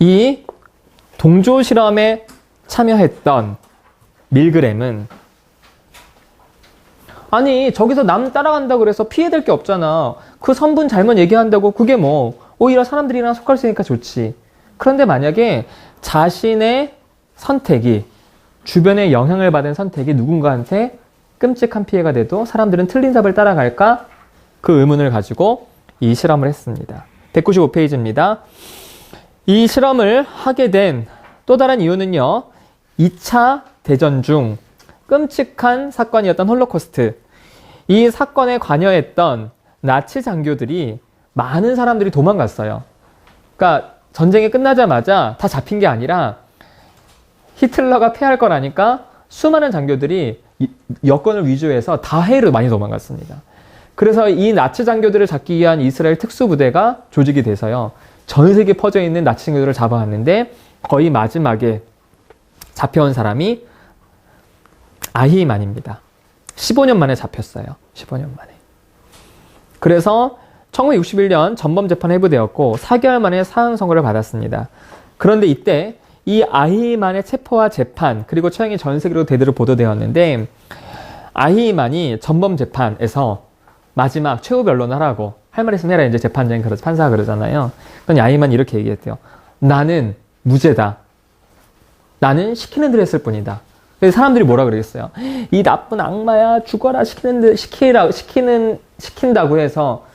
이 동조 실험에 참여했던 밀그램은 아니 저기서 남 따라간다 그래서 피해 될 게 없잖아. 그 선분 잘못 얘기한다고 그게 뭐 오히려 사람들이랑 속할 수 있으니까 좋지. 그런데 만약에 자신의 선택이 주변의 영향을 받은 선택이 누군가한테 끔찍한 피해가 돼도 사람들은 틀린 답을 따라갈까? 그 의문을 가지고 이 실험을 했습니다. 195페이지입니다. 이 실험을 하게 된 또 다른 이유는요. 2차 대전 중 끔찍한 사건이었던 홀로코스트. 이 사건에 관여했던 나치 장교들이 많은 사람들이 도망갔어요. 그러니까 전쟁이 끝나자마자 다 잡힌 게 아니라 히틀러가 패할 거라니까 수많은 장교들이 이- 여권을 위조해서 다해로 많이 도망갔습니다. 그래서 이 나치 장교들을 잡기 위한 이스라엘 특수부대가 조직이 돼서요. 전 세계 퍼져 있는 나치 장교들을 잡아왔는데 거의 마지막에 잡혀온 사람이 아히만입니다. 15년 만에 잡혔어요. 15년 만에. 그래서 1961년 전범 재판 해부되었고 4개월 만에 사형 선고를 받았습니다. 그런데 이때 이 아히만의 체포와 재판 그리고 처형이 전 세계로 대대로 보도되었는데 아히만이 전범 재판에서 마지막 최후 변론을 하라고 할 말 있으면 해라 이제 재판장이 그러 판사가 그러잖아요. 그러니 아히만이 이렇게 얘기했대요. 나는 무죄다. 나는 시키는 대로 했을 뿐이다. 그래서 사람들이 뭐라 그러겠어요? 이 나쁜 악마야 죽어라 시키는 대 시키라 시키는 시킨다고 해서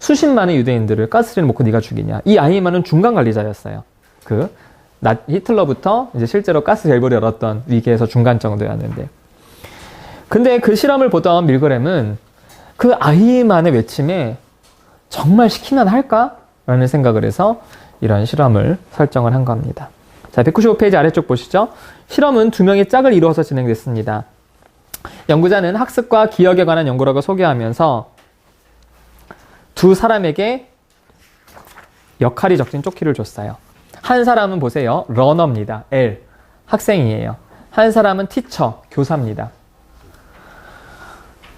수십만의 유대인들을 가스를 먹고 네가 죽이냐? 이 아이만은 중간 관리자였어요. 그 나, 히틀러부터 이제 실제로 가스 밸브를 열었던 위기에서 중간 정도였는데. 근데 그 실험을 보던 밀그램은 그 아이만의 외침에 정말 시키면 할까? 라는 생각을 해서 이런 실험을 설정을 한 겁니다. 자, 195페이지 아래쪽 보시죠. 실험은 두 명의 짝을 이루어서 진행됐습니다. 연구자는 학습과 기억에 관한 연구라고 소개하면서 두 사람에게 역할이 적힌 조끼를 줬어요. 한 사람은 보세요. 러너입니다. L. 학생이에요. 한 사람은 티처, 교사입니다.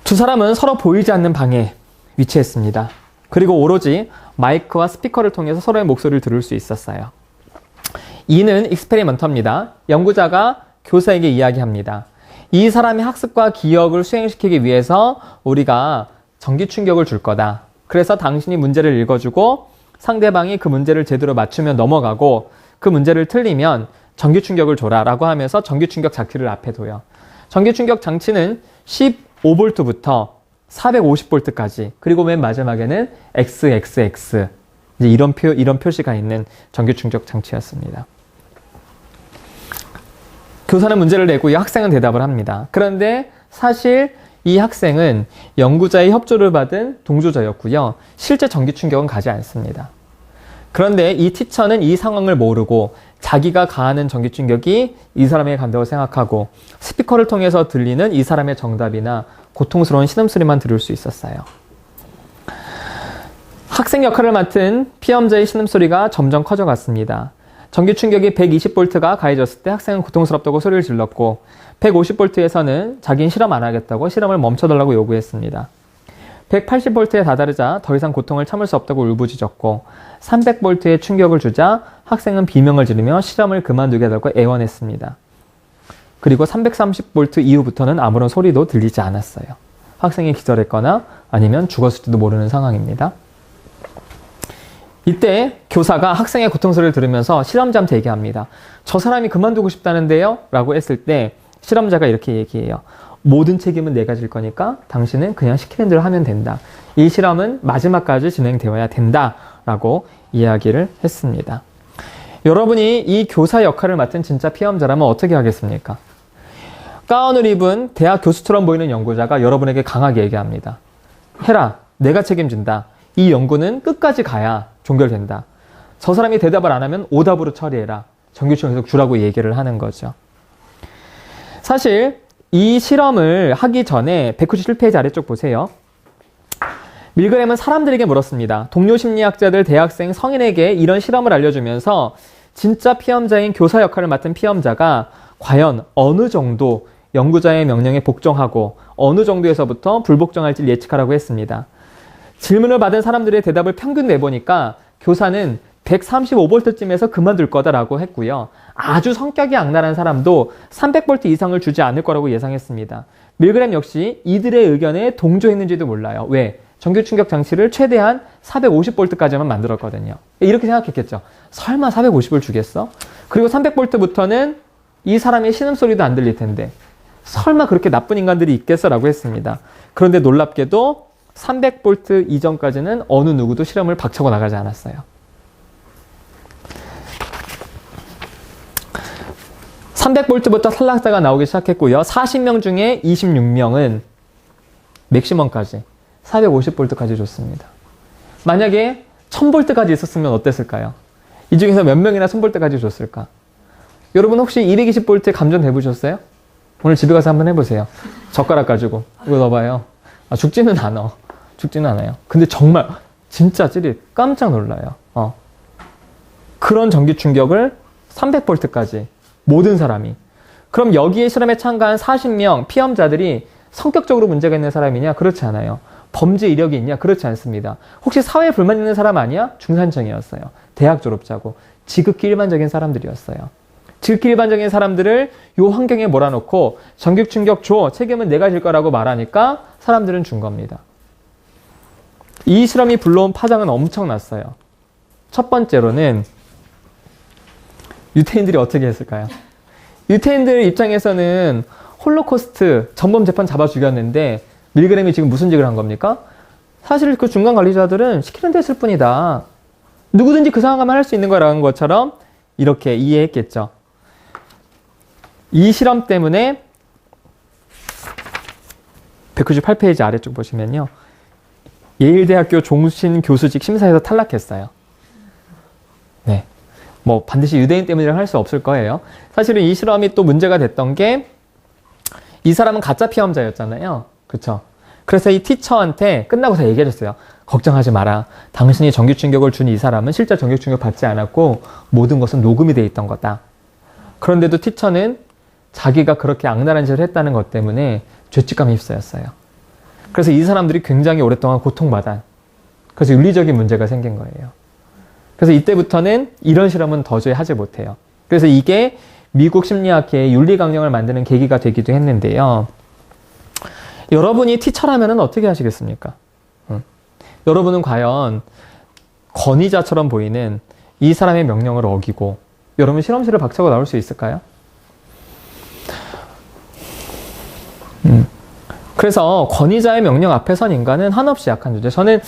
두 사람은 서로 보이지 않는 방에 위치했습니다. 그리고 오로지 마이크와 스피커를 통해서 서로의 목소리를 들을 수 있었어요. 이는 익스페리먼터입니다. 연구자가 교사에게 이야기합니다. 이 사람의 학습과 기억을 수행시키기 위해서 우리가 전기 충격을 줄 거다. 그래서 당신이 문제를 읽어주고 상대방이 그 문제를 제대로 맞추면 넘어가고 그 문제를 틀리면 전기 충격을 줘라 라고 하면서 전기 충격 장치를 앞에 둬요. 전기 충격 장치는 15V부터 450V까지 그리고 맨 마지막에는 XXX 이제 이런 표 이런 표시가 있는 전기 충격 장치였습니다. 교사는 문제를 내고 이 학생은 대답을 합니다. 그런데 사실 이 학생은 연구자의 협조를 받은 동조자였고요. 실제 전기 충격은 가지 않습니다. 그런데 이 티처는 이 상황을 모르고 자기가 가하는 전기 충격이 이 사람에게 간다고 생각하고 스피커를 통해서 들리는 이 사람의 정답이나 고통스러운 신음소리만 들을 수 있었어요. 학생 역할을 맡은 피험자의 신음소리가 점점 커져갔습니다. 전기 충격이 120V가 가해졌을 때 학생은 고통스럽다고 소리를 질렀고 150V에서는 자기는 실험 안 하겠다고 실험을 멈춰달라고 요구했습니다. 180V에 다다르자 더 이상 고통을 참을 수 없다고 울부짖었고 300V의 충격을 주자 학생은 비명을 지르며 실험을 그만두게 달고 애원했습니다. 그리고 330V 이후부터는 아무런 소리도 들리지 않았어요. 학생이 기절했거나 아니면 죽었을지도 모르는 상황입니다. 이때 교사가 학생의 고통소리를 들으면서 실험자한테 얘기합니다. 저 사람이 그만두고 싶다는데요? 라고 했을 때 실험자가 이렇게 얘기해요. 모든 책임은 내가 질 거니까 당신은 그냥 시키는 대로 하면 된다. 이 실험은 마지막까지 진행되어야 된다. 라고 이야기를 했습니다. 여러분이 이 교사 역할을 맡은 진짜 피험자라면 어떻게 하겠습니까? 가운을 입은 대학 교수처럼 보이는 연구자가 여러분에게 강하게 얘기합니다. 해라. 내가 책임진다. 이 연구는 끝까지 가야 종결된다. 저 사람이 대답을 안 하면 오답으로 처리해라. 정규청 계속 주라고 얘기를 하는 거죠. 사실 이 실험을 하기 전에 197페이지 아래쪽 보세요. 밀그램은 사람들에게 물었습니다. 동료 심리학자들, 대학생, 성인에게 이런 실험을 알려주면서 진짜 피험자인 교사 역할을 맡은 피험자가 과연 어느 정도 연구자의 명령에 복종하고 어느 정도에서부터 불복종할지 예측하라고 했습니다. 질문을 받은 사람들의 대답을 평균 내보니까 교사는 135V쯤에서 그만둘 거다라고 했고요. 아주 성격이 악랄한 사람도 300V 이상을 주지 않을 거라고 예상했습니다. 밀그램 역시 이들의 의견에 동조했는지도 몰라요. 왜? 전기 충격 장치를 최대한 450V까지만 만들었거든요. 이렇게 생각했겠죠. 설마 450을 주겠어? 그리고 300V부터는 이 사람의 신음소리도 안 들릴 텐데 설마 그렇게 나쁜 인간들이 있겠어라고 했습니다. 그런데 놀랍게도 300V 이전까지는 어느 누구도 실험을 박차고 나가지 않았어요. 300V부터 탈락자가 나오기 시작했고요. 40명 중에 26명은 맥시멈까지 450V까지 줬습니다. 만약에 1000V까지 있었으면 어땠을까요? 이 중에서 몇 명이나 1000V까지 줬을까? 여러분 혹시 220V 감전 해보셨어요? 오늘 집에 가서 한번 해보세요. 젓가락 가지고 이거 넣어봐요. 아, 죽지는 않아. 죽지는 않아요. 근데 정말 진짜 찌릿 깜짝 놀라요. 어. 그런 전기 충격을 300V까지 모든 사람이. 그럼 여기에 실험에 참가한 40명 피험자들이 성격적으로 문제가 있는 사람이냐? 그렇지 않아요. 범죄 이력이 있냐? 그렇지 않습니다. 혹시 사회에 불만 있는 사람 아니야? 중산층이었어요. 대학 졸업자고 지극히 일반적인 사람들이었어요. 지극히 일반적인 사람들을 요 환경에 몰아놓고 전기 충격 줘 책임은 내가 질 거라고 말하니까 사람들은 준 겁니다. 이 실험이 불러온 파장은 엄청났어요. 첫 번째로는 유태인들이 어떻게 했을까요? 유태인들 입장에서는 홀로코스트 전범 재판 잡아 죽였는데 밀그램이 지금 무슨 짓을 한 겁니까? 사실 그 중간 관리자들은 시키는 데 했을 뿐이다. 누구든지 그 상황만 할수 있는 거라는 것처럼 이렇게 이해했겠죠. 이 실험 때문에 198페이지 아래쪽 보시면요. 예일대학교 종신 교수직 심사에서 탈락했어요. 네. 뭐 반드시 유대인 때문이라 할 수 없을 거예요. 사실은 이 실험이 또 문제가 됐던 게 이 사람은 가짜 피험자였잖아요. 그쵸? 그래서 이 티처한테 끝나고서 얘기해줬어요. 걱정하지 마라. 당신이 전기 충격을 준 이 사람은 실제 전기 충격 받지 않았고 모든 것은 녹음이 돼 있던 거다. 그런데도 티처는 자기가 그렇게 악랄한 짓을 했다는 것 때문에 죄책감이 휩싸였어요. 그래서 이 사람들이 굉장히 오랫동안 고통받아. 그래서 윤리적인 문제가 생긴 거예요. 그래서 이때부터는 이런 실험은 도저히 하지 못해요. 그래서 이게 미국 심리학계의 윤리 강령을 만드는 계기가 되기도 했는데요. 여러분이 티처라면 어떻게 하시겠습니까? 응. 여러분은 과연 권위자처럼 보이는 이 사람의 명령을 어기고 여러분 실험실을 박차고 나올 수 있을까요? 음. 그래서 권위자의 명령 앞에 선 인간은 한없이 약한 존재. 저는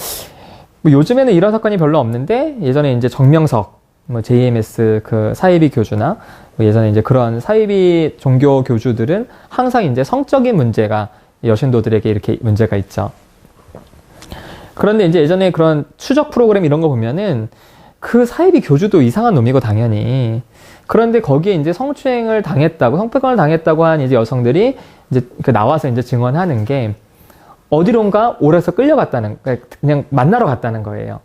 뭐 요즘에는 이런 사건이 별로 없는데 예전에 이제 정명석 뭐 JMS 그 사이비 교주나 뭐 예전에 이제 그런 사이비 종교 교주들은 항상 이제 성적인 문제가 여신도들에게 이렇게 문제가 있죠. 그런데 이제 예전에 그런 추적 프로그램 이런 거 보면은 그 사이비 교주도 이상한 놈이고 당연히 그런데 거기에 이제 성추행을 당했다고 성폭행을 당했다고 한 이제 여성들이 이제 그 나와서 이제 증언하는 게 어디론가 오래서 끌려갔다는 그냥 만나러 갔다는 거예요.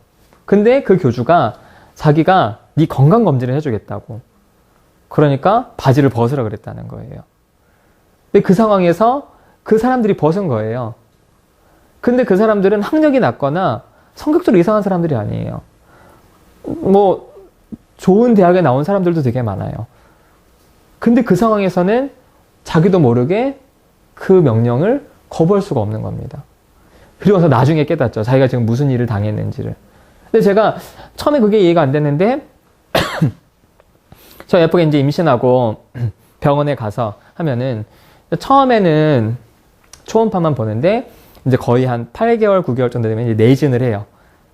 근데 그 교주가 자기가 네 건강 검진을 해주겠다고. 그러니까 바지를 벗으라 그랬다는 거예요. 근데 그 상황에서 그 사람들이 벗은 거예요. 근데 그 사람들은 학력이 낮거나 성격적으로 이상한 사람들이 아니에요. 뭐 좋은 대학에 나온 사람들도 되게 많아요. 근데 그 상황에서는 자기도 모르게 그 명령을 거부할 수가 없는 겁니다. 그리고 서 나중에 깨닫죠. 자기가 지금 무슨 일을 당했는지를. 근데 제가 처음에 그게 이해가 안 됐는데 저 예쁘게 이제 임신하고 병원에 가서 하면은 처음에는 초음파만 보는데 이제 거의 한 8개월, 9개월 정도 되면 이제 내진을 해요.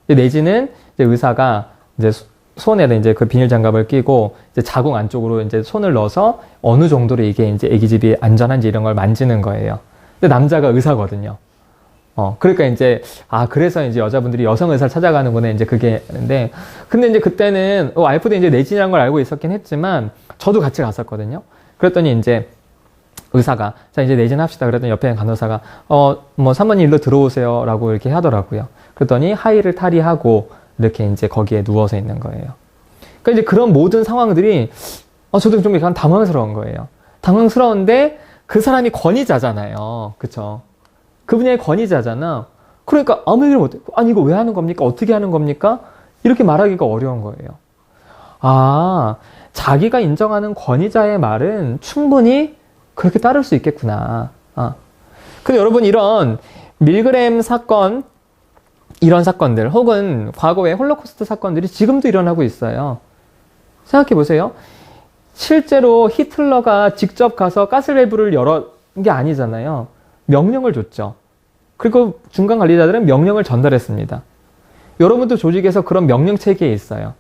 내진은 이제 의사가 이제 손에다 이제 그 비닐 장갑을 끼고 이제 자궁 안쪽으로 이제 손을 넣어서 어느 정도로 이게 이제 아기집이 안전한지 이런 걸 만지는 거예요. 근데 남자가 의사거든요. 어, 그러니까 이제, 아, 그래서 이제 여자분들이 여성 의사를 찾아가는구나, 이제 그게, 근데, 근데 이제 그때는, 어, 와이프도 이제 내진이라는 걸 알고 있었긴 했지만, 저도 같이 갔었거든요. 그랬더니 이제, 의사가, 자, 이제 내진 합시다. 그랬더니 옆에 간호사가, 어, 뭐, 사모님 일로 들어오세요. 라고 이렇게 하더라고요. 그랬더니 하의를 탈의하고, 이렇게 이제 거기에 누워서 있는 거예요. 그러니까 이제 그런 모든 상황들이, 어, 저도 좀 약간 당황스러운 거예요. 당황스러운데, 그 사람이 권위자잖아요. 그쵸? 그 분야의 권위자잖아. 그러니까 아무 얘기를 못해. 아니, 이거 왜 하는 겁니까? 어떻게 하는 겁니까? 이렇게 말하기가 어려운 거예요. 아, 자기가 인정하는 권위자의 말은 충분히 그렇게 따를 수 있겠구나. 아. 근데 여러분, 이런 밀그램 사건, 이런 사건들, 혹은 과거의 홀로코스트 사건들이 지금도 일어나고 있어요. 생각해 보세요. 실제로 히틀러가 직접 가서 가스밸브를 열은 게 아니잖아요. 명령을 줬죠. 그리고 중간 관리자들은 명령을 전달했습니다. 여러분도 조직에서 그런 명령 체계에 있어요.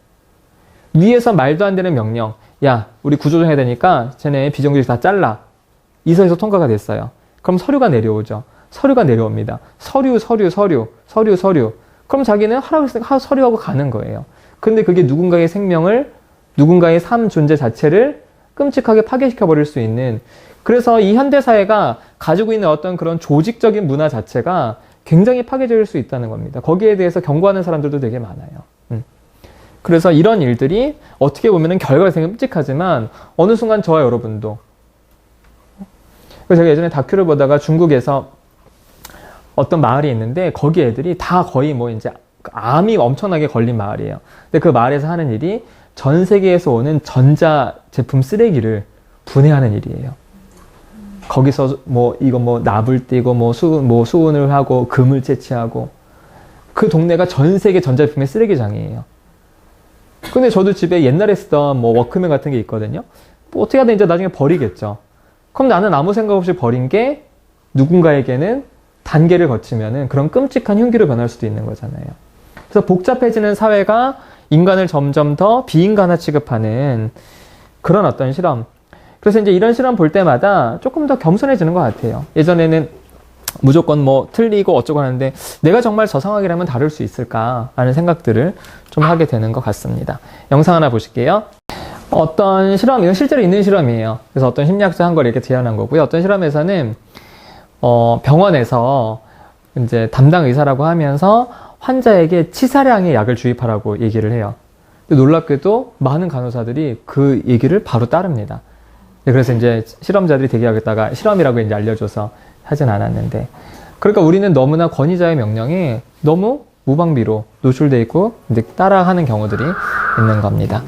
위에서 말도 안 되는 명령. 야, 우리 구조조정해야 되니까 쟤네 비정규직 다 잘라. 이서에서 통과가 됐어요. 그럼 서류가 내려오죠. 서류가 내려옵니다. 서류, 서류, 서류, 서류, 서류. 그럼 자기는 하라고 서류하고 가는 거예요. 근데 그게 누군가의 생명을, 누군가의 삶 존재 자체를 끔찍하게 파괴시켜 버릴 수 있는 그래서 이 현대 사회가 가지고 있는 어떤 그런 조직적인 문화 자체가 굉장히 파괴적일 수 있다는 겁니다. 거기에 대해서 경고하는 사람들도 되게 많아요. 음. 그래서 이런 일들이 어떻게 보면 결과가 되게 끔찍하지만 어느 순간 저와 여러분도 제가 예전에 다큐를 보다가 중국에서 어떤 마을이 있는데 거기 애들이 다 거의 뭐 이제 암이 엄청나게 걸린 마을이에요. 근데 그 마을에서 하는 일이 전 세계에서 오는 전자 제품 쓰레기를 분해하는 일이에요. 거기서 뭐 이거 뭐 납을 띄고 뭐 수은 뭐 수은을 하고 금을 채취하고 그 동네가 전 세계 전자제품의 쓰레기장이에요. 근데 저도 집에 옛날에 쓰던 뭐 워크맨 같은 게 있거든요. 뭐 어떻게 하든 이제 나중에 버리겠죠. 그럼 나는 아무 생각 없이 버린 게 누군가에게는 단계를 거치면은 그런 끔찍한 흉기로 변할 수도 있는 거잖아요. 그래서 복잡해지는 사회가 인간을 점점 더 비인간화 취급하는 그런 어떤 실험. 그래서 이제 이런 실험 볼 때마다 조금 더 겸손해지는 것 같아요. 예전에는 무조건 뭐 틀리고 어쩌고 하는데 내가 정말 저 상황이라면 다룰 수 있을까 하는 생각들을 좀 하게 되는 것 같습니다. 영상 하나 보실게요. 어떤 실험, 이건 실제로 있는 실험이에요. 그래서 어떤 심리학자 한 걸 이렇게 재현한 거고요. 어떤 실험에서는 어, 병원에서 이제 담당 의사라고 하면서 환자에게 치사량의 약을 주입하라고 얘기를 해요. 놀랍게도 많은 간호사들이 그 얘기를 바로 따릅니다. 네, 그래서 이제 실험자들이 대기하겠다가 실험이라고 이제 알려줘서 하진 않았는데. 그러니까 우리는 너무나 권위자의 명령에 너무 무방비로 노출돼 있고 이제 따라하는 경우들이 있는 겁니다.